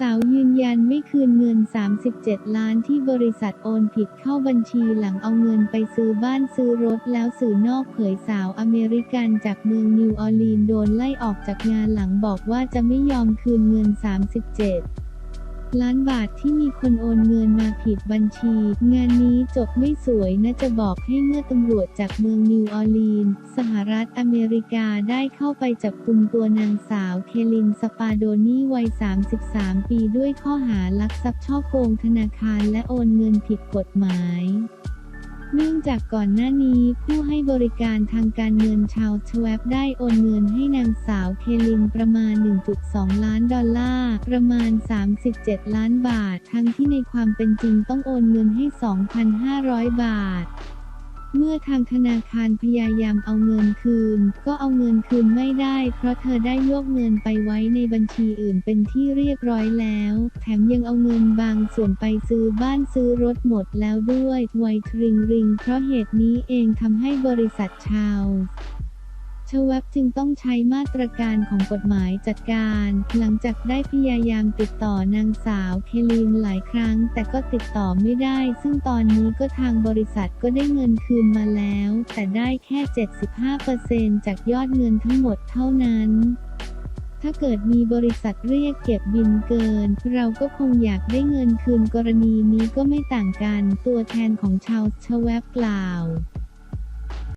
สาวยืนยันไม่คืนเงิน 37 ล้านที่บริษัทโอนผิดเข้าบัญชีหลังเอาเงินไปซื้อบ้านซื้อรถแล้วสื่อนอกเผยสาวอเมริกันจากเมืองนิวออร์ลีนโดนไล่ออกจากงานหลังบอกว่าจะไม่ยอมคืนเงิน 37 ล้านบาทที่มีคนโอนเงินมาผิดบัญชี งานนี้จบไม่สวยนะจะบอกให้เมื่อตำรวจจากเมืองนิวออร์ลีนส์สหรัฐอเมริกาได้เข้าไปจับกลุ่มตัวนางสาวเคลินสปาโดนีวัย 33 ปีด้วยข้อหาลักทรัพย์ช่อโกงธนาคารและโอนเงินผิดกฎหมาย เนื่องจากก่อนหน้านี้ผู้ให้บริการทางการเงินชาวชวบได้โอนเงินให้นางสาวเคลินประมาณ 1.2 ล้านดอลลาร์ ประมาณ 37 ล้านบาท ทั้งที่ในความเป็นจริงต้องโอนเงินให้ 2,500 บาท เมื่อทางธนาคารพยายามเอาเงินคืน ก็เอาเงินคืนไม่ได้ เพราะเธอได้โยกเงินไปไว้ในบัญชีอื่นเป็นที่เรียบร้อยแล้ว แถมยังเอาเงินบางส่วนไปซื้อบ้านซื้อรถหมดแล้วด้วยไวทริงริงเพราะเหตุนี้เองทำให้บริษัทชาว ชวับจึงต้องใช้มาตรการของกฎหมายจัดการ หลังจากได้พยายามติดต่อนางสาวเคลินหลายครั้ง แต่ก็ติดต่อไม่ได้ ซึ่งตอนนี้ก็ทางบริษัทก็ได้เงินคืนมาแล้ว แต่ได้แค่ 75%จากยอดเงินทั้งหมดเท่านั้นถ้าเกิดมีบริษัทเรียกเก็บบินเกิน เราก็คงอยากได้เงินคืนกรณีนี้ก็ไม่ต่างกัน ตัวแทนของชาวชวับกล่าว